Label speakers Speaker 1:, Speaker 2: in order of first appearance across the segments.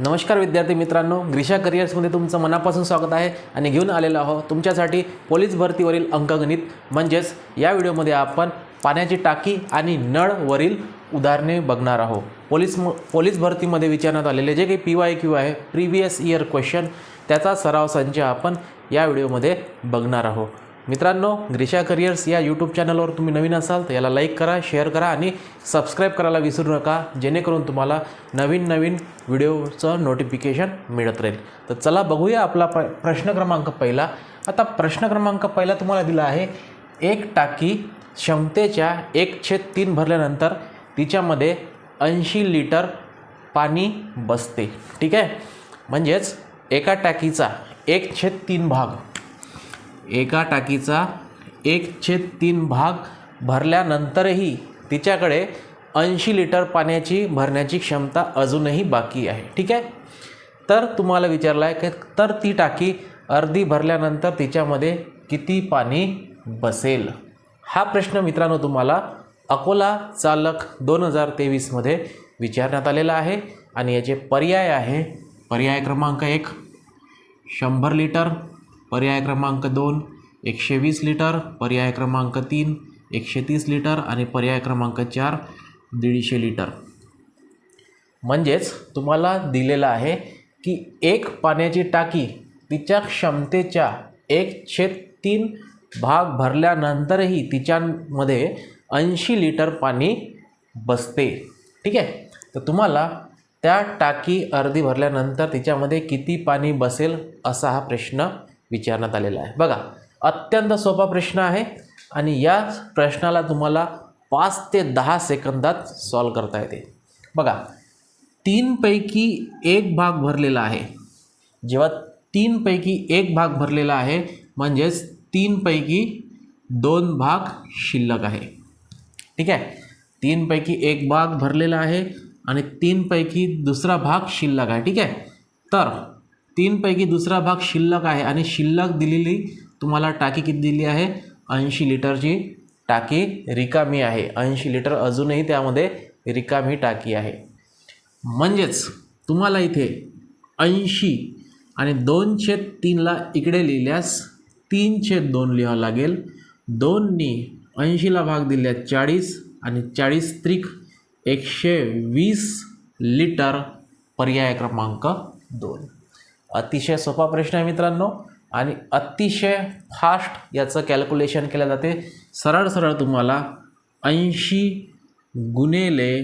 Speaker 1: नमस्कार विद्यार्थी मित्रांनो ग्रीषा करिअर्समध्ये तुमचं मनापासून स्वागत आहे आणि घेऊन आलेलो आहोत तुमच्यासाठी पोलीस भरतीवरील अंकगणित. म्हणजेच या व्हिडिओमध्ये आपण पाण्याची टाकी आणि नळवरील उदाहरणे बघणार आहोत. पोलीस म पोलीस भरतीमध्ये विचारण्यात आलेले जे काही पी वाय क्यू आहे प्रिव्हियस इयर क्वेश्चन त्याचा सराव संच आपण या व्हिडिओमध्ये बघणार आहोत. मित्रांनो ग्रिशा करिअर्स या यूट्यूब चॅनलवर तुम्ही नवीन असाल तर याला लाईक करा शेअर करा आणि सबस्क्राईब करायला विसरू नका जेणेकरून तुम्हाला नवीन नवीन व्हिडिओचं नोटिफिकेशन मिळत राहील. तर चला बघूया आपला प प्रश्न क्रमांक पहिला. आता प्रश्न क्रमांक पहिला तुम्हाला दिला आहे एक टाकी क्षमतेच्या एक छेद तीन भरल्यानंतर तिच्यामध्ये ऐंशी लिटर पाणी बसते. ठीक आहे? म्हणजेच एका टाकीचा एक छेद तीन भाग. एका टाकीचा एक छेद तीन भाग भरल्यानंतरही तिच्याकडे ऐंशी लिटर पाण्याची भरण्याची क्षमता अजूनही बाकी आहे. ठीक आहे? तर तुम्हाला विचारलं आहे की तर ती टाकी अर्धी भरल्यानंतर तिच्यामध्ये किती पाणी बसेल? हा प्रश्न मित्रांनो तुम्हाला अकोला चालक दोन हजार तेवीसमध्ये विचारण्यात आलेला आहे आणि याचे पर्याय आहे. पर्याय क्रमांक एक शंभर लिटर पर्याय क्रमांक दोन एकशे वीस लिटर पर्याय क्रमांक तीन एकशे तीस लिटर आणि पर्याय क्रमांक चार दीडशे लिटर. म्हणजेच तुम्हाला दिलेलं आहे की एक पाण्याची टाकी तिच्या क्षमतेच्या एक छेद तीन भाग भरल्यानंतरही तिच्यामध्ये ऐंशी लिटर पाणी बसते. ठीक आहे? तर तुम्हाला त्या टाकी अर्धी भरल्यानंतर तिच्यामध्ये किती पाणी बसेल असा हा प्रश्न विचारण्यात आलेला आहे. बघा अत्यंत सोपा प्रश्न आहे आणि या प्रश्नाला तुम्हाला पाच ते दहा सेकंदात सॉल्व करता येते. बघा तीनपैकी एक भाग भरलेला आहे. जेव्हा तीनपैकी एक भाग भरलेला आहे म्हणजेच तीनपैकी दोन भाग शिल्लक आहे. ठीक आहे? तीनपैकी एक भाग भरलेला आहे आणि तीनपैकी दुसरा भाग शिल्लक आहे. ठीक आहे? तर तीनपैकी दुसरा भाग शिल्लक आहे आणि शिल्लक दिलेली तुम्हाला टाकी किती दिली आहे? ऐंशी लिटरची टाकी रिकामी आहे. ऐंशी लिटर अजूनही त्यामध्ये रिकामी टाकी आहे. म्हणजेच तुम्हाला इथे ऐंशी आणि दोन छेद तीनला इकडे लिहिल्यास तीन छेद दोन लिहावं लागेल. दोननी ऐंशीला भाग दिल्यास चाळीस आणि चाळीस त्रिक एकशे वीस लिटर पर्याय क्रमांक दोन. अतिशय सोपा प्रश्न आहे मित्रांनो. आणि अतिशय फास्ट याचं कॅल्क्युलेशन केलं जाते. सरळ सरळ तुम्हाला ऐंशी गुणेले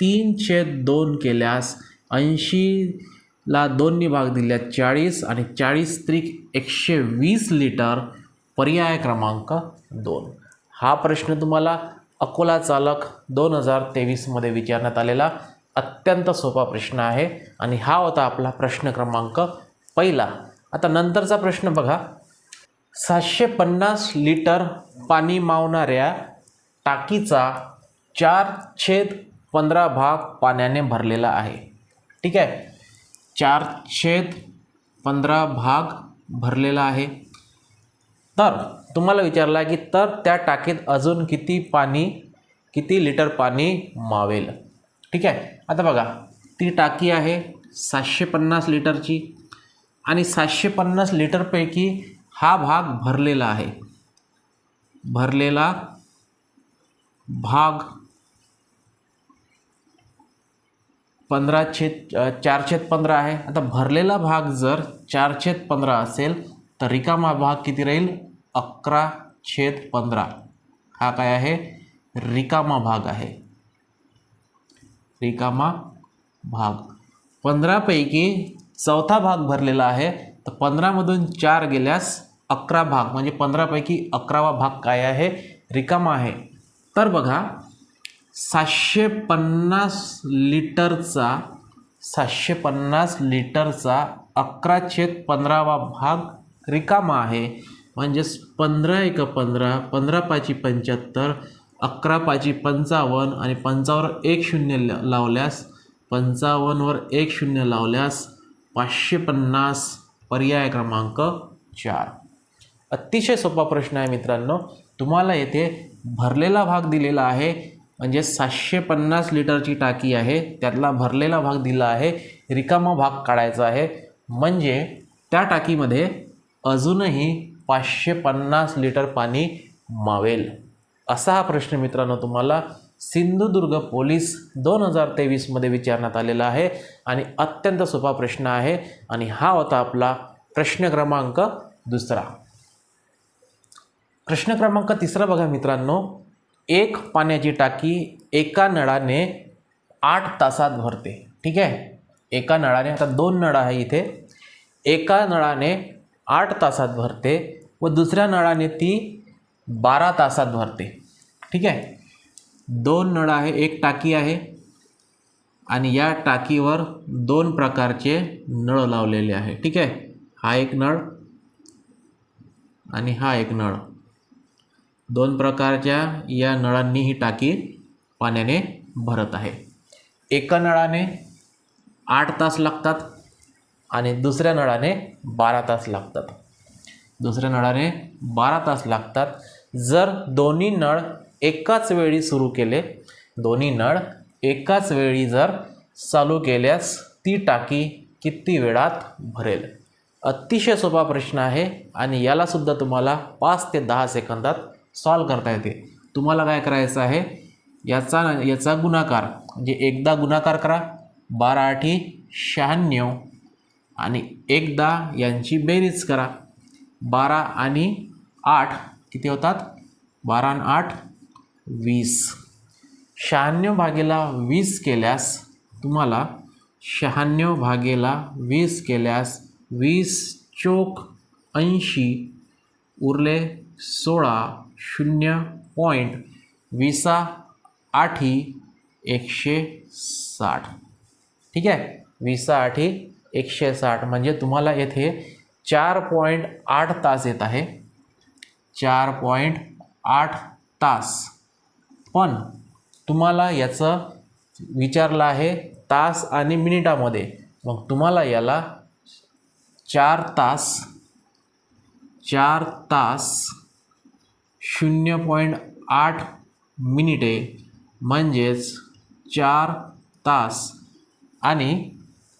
Speaker 1: तीन छेद दोन केल्यास ऐंशीला दोन्ही भाग दिल्या चाळीस आणि चाळीस त्रिक एकशे वीस लिटर पर्याय क्रमांक दोन. हा प्रश्न तुम्हाला अकोला चालक दोन हजार तेवीसमध्ये विचारण्यात आलेला. अत्यंत सोपा प्रश्न आहे. आणि हा होता आपला प्रश्न क्रमांक पहिला. आता नंतरचा प्रश्न बघा. सातशे पन्नास लिटर पाणी मावणाऱ्या टाकीचा चार छेद पंधरा भाग पाण्याने भरलेला आहे. ठीक आहे? चार छेद पंधरा भाग भरलेला आहे. तर तुम्हाला विचारला आहे की तर त्या टाकीत अजून किती पाणी किती लिटर पाणी मावेल? ठीक आहे? आता बघा ती टाकी आहे सातशे पन्नास लिटरची आणि सातशे पन्नास लिटरपैकी हा भाग भरलेला आहे. भरलेला भाग पंधरा छेद चार छेद पंधरा आहे. आता भरलेला भाग जर चार छेद पंधरा असेल तर रिकामा भाग किती राहील? अकरा छेद पंधरा. हा काय आहे? रिकामा भाग आहे. रिकामा भाग. पंधरापैकी चौथा भाग भरलेला आहे. तर पंधरामधून चार गेल्यास अकरा भाग. म्हणजे पंधरापैकी अकरावा भाग काय आहे? रिकामा आहे. तर बघा सातशे पन्नास लिटरचा सातशे पन्नास लिटरचा अकरा छेद पंधरावा भाग रिकामा आहे. म्हणजेच पंधरा एक पंधरा पंधरा पाची पंच्याहत्तर अकरा पाची पंचावन्न आणि पंचावर एक शून्य ल लावल्यास पंचावन्नवर एक शून्य लावल्यास पाचशे पन्नास पर्याय क्रमांक चार. अतिशय सोपा प्रश्न आहे मित्रांनो. तुम्हाला येथे भरलेला भाग दिलेला आहे म्हणजे सातशे पन्नास लिटरची टाकी आहे त्यातला भरलेला भाग दिला आहे रिकामा भाग काढायचा आहे. म्हणजे त्या टाकीमध्ये अजूनही पाचशे पन्नास लिटर पाणी मावेल. असा हा प्रश्न मित्रांनो तुम्हाला सिंधुदुर्ग पोलीस दोन हजार तेवीसमध्ये विचारण्यात आलेला आहे आणि अत्यंत सोपा प्रश्न आहे आणि हा होता आपला प्रश्न क्रमांक दुसरा. प्रश्न क्रमांक तिसरा बघा मित्रांनो एक पाण्याची टाकी एका नळाने आठ तासात भरते. ठीक आहे? एका नळाने आता दोन नळ आहे इथे. एका नळाने आठ तासात भरते व दुसऱ्या नळाने ती बारा तासात भरते. ठीक आहे? दोन नळ आहे एक टाकी आहे. आणि या टाकीवर दोन प्रकारचे नळ लावलेले आहे. ठीक आहे? हा एक नळ आणि हा एक नळ. दोन प्रकारच्या या नळांनी ही टाकी पाण्याने भरत आहे. एका नळाने आठ तास लागतात आणि दुसऱ्या नळाने बारा तास लागतात. दुसऱ्या नळाने बारा तास लागतात. जर दोन्ही नळ एकाच वेळी सुरू केले दोन्ही नळ एकाच वेळी जर चालू केल्यास ती टाकी किती वेळात भरेल? अतिशय सोपा प्रश्न आहे आणि यालासुद्धा तुम्हाला पाच ते दहा सेकंदात सॉल्व करता येते. तुम्हाला काय करायचं आहे? याचा याचा गुणाकार म्हणजे एकदा गुणाकार करा बारा आठी शहाण्णव आणि एकदा यांची बेरीज करा. बारा आणि आठ किती होतात? बारा आणि आठ वीस. शहाण्णव भागेला वीस केल्यास तुम्हाला शहाण्णव भागेला वीस केल्यास वीस चोक ऐंशी उरले सोळा शून्य पॉईंट विसा आठी एकशे साठ. ठीक आहे? विसा आठी एकशे साठ. म्हणजे तुम्हाला येथे चार पॉईंट आठ तास येत आहे. चार पॉईंट आठ तास. पण तुम्हाला याचं विचारलं आहे तास आणि मिनिटामध्ये. मग तुम्हाला याला चार तास चार तास शून्य पॉईंट आठ मिनिटे म्हणजेच चार तास आणि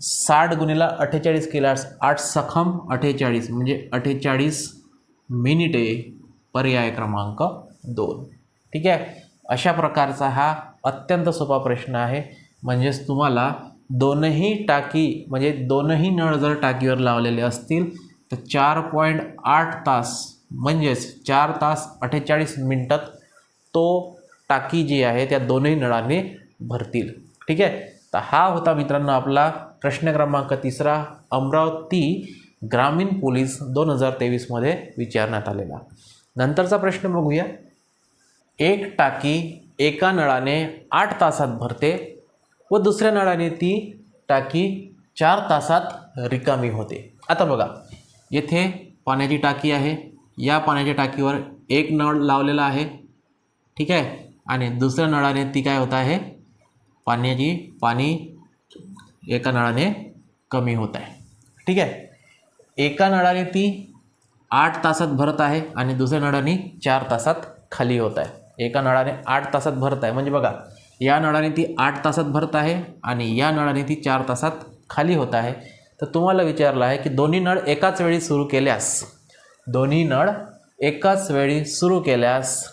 Speaker 1: साठ गुणिला अठ्ठेचाळीस केल्यास आठ सखम अठ्ठेचाळीस म्हणजे अठ्ठेचाळीस मिनिटे पर्याय क्रमांक दोन. ठीक आहे? अशा प्रकारचा हा अत्यंत सोपा प्रश्न आहे. म्हणजेच तुम्हाला दोनही टाकी म्हणजे दोनही नळ जर टाकीवर लावलेले असतील तर चार पॉईंट आठ तास म्हणजेच चार तास अठ्ठेचाळीस मिनटात तो टाकी जी आहे त्या दोनही नळाने भरतील. ठीक आहे? तर हा होता मित्रांनो आपला प्रश्न क्रमांक तिसरा अमरावती ग्रामीण पोलीस दोन हजार तेवीसमध्ये विचारण्यात आलेला. नंतरचा प्रश्न बघूया. एक टाकी एका नळाने आठ तासात भरते व दुसऱ्या नळाने ती टाकी चार तासात रिकामी होते. आता बघा येथे पाण्याची टाकी आहे. या पाण्याच्या टाकीवर एक नळ लावलेला आहे. ठीक आहे? आणि दुसऱ्या नळाने ती काय होत आहे? पाण्याची पाणी एका नळाने कमी होत आहे. ठीक आहे? एका नळाने ती आठ तासात भरत आहे आणि दुसऱ्या नळाने चार तासात खाली होत आहे. एका नळाने आठ तासात भरत आहे. म्हणजे बघा या नळाने ती आठ तासात भरत आहे आणि या नळाने ती चार तासात खाली होत आहे. तर तुम्हाला विचारलं आहे की दोन्ही नळ एकाच वेळी सुरू केल्यास दोन्ही नळ एकाच वेळी सुरू केल्यास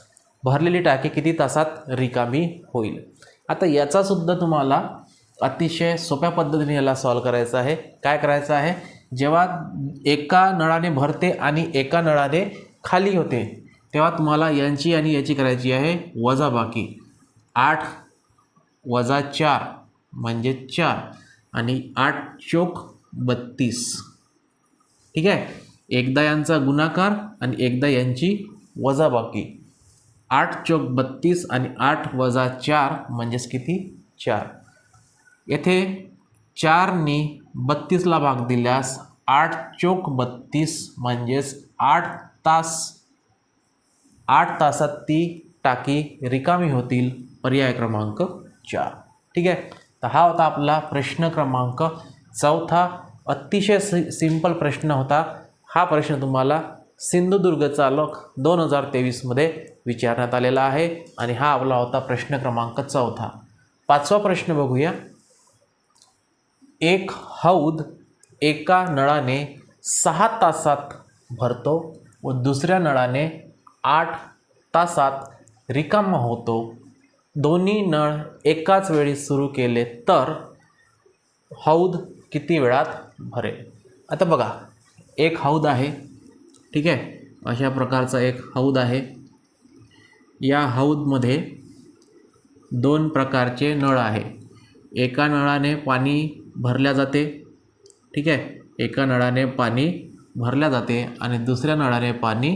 Speaker 1: भरलेली टाकी किती तासात रिकामी होईल? आता याचासुद्धा तुम्हाला अतिशय सोप्या पद्धतीने याला सॉल्व करायचं आहे. काय करायचं आहे? जेव्हा एका नळाने भरते आणि एका नळाने खाली होते तेव्हा तुम्हाला यांची आणि याची करायची आहे वजाबाकी आठ वजा चार म्हणजे चार आणि आठ चोक बत्तीस. ठीक आहे? एकदा यांचा गुणाकार आणि एकदा यांची वजाबाकी आठ चोक बत्तीस आणि आठ वजा चार म्हणजेच किती? चार. येथे चारनी बत्तीसला भाग दिल्यास आठ चोक बत्तीस म्हणजेच आठ तास आठ तासात ती टाकी रिकामी होतील पर्याय क्रमांक चार. ठीक आहे? तर हा होता आपला प्रश्न क्रमांक चौथा. अतिशय सि सिंपल प्रश्न होता. हा प्रश्न तुम्हाला सिंधुदुर्ग चालक दोन हजार तेवीसमध्ये विचारण्यात आलेला आहे आणि हा आपला होता प्रश्न क्रमांक चौथा. पाचवा प्रश्न बघूया. एक हौद एका नळाने सहा तासात भरतो व दुसऱ्या नळाने आठ तासात रिकामा होतो. दोन्ही नळ एकाच वेळी सुरू केले तर हौद किती वेळात भरेल? आता बघा एक हौद आहे ठीक आहे? अशा प्रकारचा एक हौद आहे. या हौदमध्ये दोन प्रकारचे नळ आहे. एका नळाने पाणी भरल्या जाते ठीक आहे? एका नळाने पाणी भरल्या जाते आणि दुसऱ्या नळाने पाणी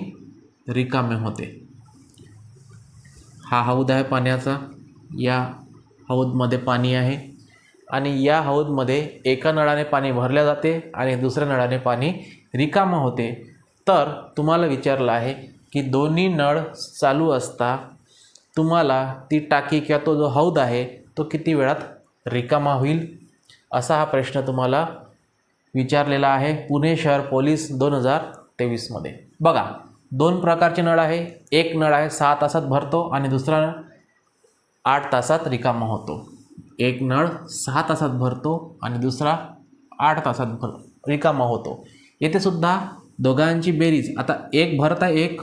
Speaker 1: रिकामे होते. हा हौद आहे पाण्याचा. या हौदमध्ये पाणी आहे आणि या हौदमध्ये एका नळाने पाणी भरले जाते आणि दुसऱ्या नळाने पाणी रिकामं होते. तर तुम्हाला विचारलं आहे की दोन्ही नळ चालू असता तुम्हाला ती टाकी किंवा तो जो हौद आहे तो किती वेळात रिकामा होईल? असा हा प्रश्न तुम्हाला विचारलेला आहे पुणे शहर पोलीस दोन हजार तेवीसमध्ये. बघा. दोन प्रकारचे नळ आहे. एक नळ आहे सहा तासात भरतो आणि दुसरा आठ तासात रिकामा होतो. एक नळ सहा तासात भरतो आणि दुसरा आठ तासात भर रिकामा होतो. येथे सुद्धा दोघांची बेरीज आता एक भरता एक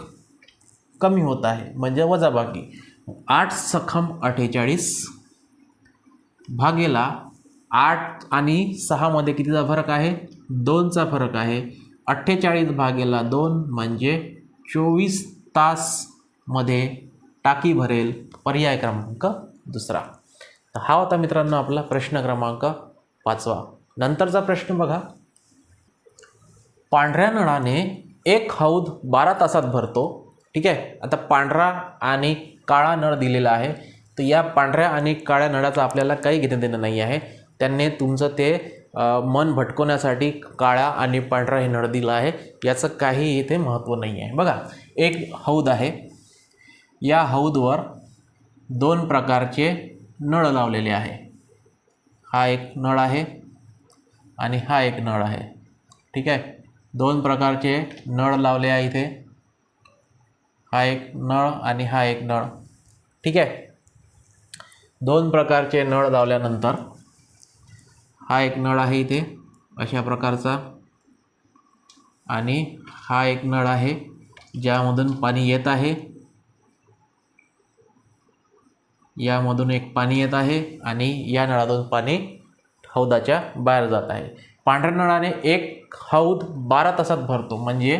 Speaker 1: कमी होत आहे. म्हणजे वजाबाकी. आठ सखम अठ्ठेचाळीस भागेला आठ आणि सहामध्ये कितीचा फरक आहे? दोनचा फरक आहे. अठ्ठेचाळीस भागेला दोन म्हणजे चोवीस तासमध्ये टाकी भरेल पर्याय क्रमांक दुसरा. तर हा होता मित्रांनो आपला प्रश्न क्रमांक पाचवा. नंतरचा प्रश्न बघा. पांढऱ्या नळाने एक हौद बारा तासात भरतो. ठीक आहे? आता पांढरा आणि काळा नळ दिलेला आहे. तर या पांढऱ्या आणि काळ्या नळाचं आपल्याला काही घेणं देणं नाही आहे. त्यांनी तुमचं ते मन भटकवण्यासाठी काळा आणि पांढरा हे नळ दिलं आहे. याचं काही इथे महत्त्व नाही आहे. बघा एक हौद आहे. या हौदवर दोन प्रकारचे नळ लावलेले आहे. हा एक नळ आहे आणि हा एक नळ आहे. ठीक आहे? दोन प्रकारचे नळ लावले आहे इथे. हा एक नळ आणि हा एक नळ. ठीक आहे? दोन प्रकारचे नळ लावल्यानंतर हा एक नळ आहे इथे अशा प्रकारचा. आणि हा एक नळ आहे ज्यामधून पाणी येत आहे. यामधून एक पाणी येत आहे आणि या नळातून पाणी हौदाच्या बाहेर जात आहे. पांढऱ्या नळाने एक हौद बारा तासात भरतो. म्हणजे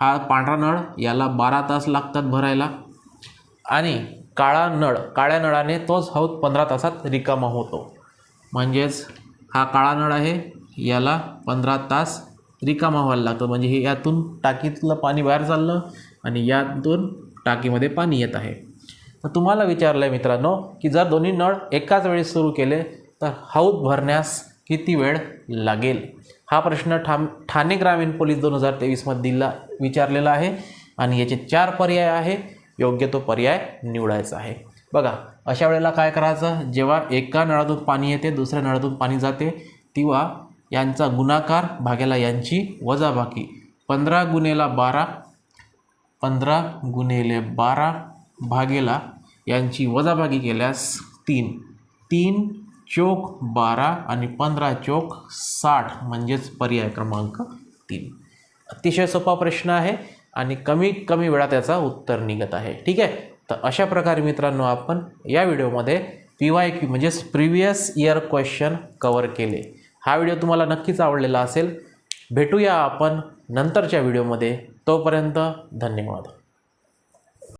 Speaker 1: हा पांढरा नळ याला बारा तास लागतात भरायला. आणि काळा नळ काळ्या नळाने तोच हौद पंधरा तासात रिकामा होतो. म्हणजेच हा काळा नळ आहे. याला पंधरा तास रिकामा व्हायला लागतो. म्हणजे हे यातून टाकीतलं पाणी बाहेर चाललं आणि यातून टाकीमध्ये पाणी येत आहे. तर तुम्हाला विचारलं आहे मित्रांनो की जर दोन्ही नळ एकाच वेळी सुरू केले तर हौद भरण्यास किती वेळ लागेल? हा प्रश्न ठाम ठाणे ग्रामीण पोलीस दोन हजार तेवीसमध्ये दिला विचारलेला आहे. आणि याचे चार पर्याय आहे. योग्य तो पर्याय निवडायचा आहे. बघा अशा वेळेला काय करायचं? जेव्हा एका नळातून पाणी येते दुसऱ्या नळातून पाणी जाते तेव्हा यांचा गुणाकार भाग्याला यांची वजाबाकी. पंधरा गुणेला बारा पंधरा गुणेले बारा भागेला यांची वजाबाकी केल्यास तीन. तीन चोक बारा आणि पंधरा चोक साठ म्हणजेच पर्याय क्रमांक तीन. अतिशय सोपा प्रश्न आहे आणि कमीत कमी वेळात त्याचा उत्तर निघत आहे. ठीक आहे? तर अशा प्रकारे मित्रांनो आपण या व्हिडिओमध्ये पी वाय क्यू म्हणजेच प्रिव्हियस इयर क्वेश्चन कवर केले. हा व्हिडिओ तुम्हाला नक्कीच आवडलेला असेल. भेटूया आपण नंतरच्या व्हिडिओमध्ये. तोपर्यंत धन्यवाद.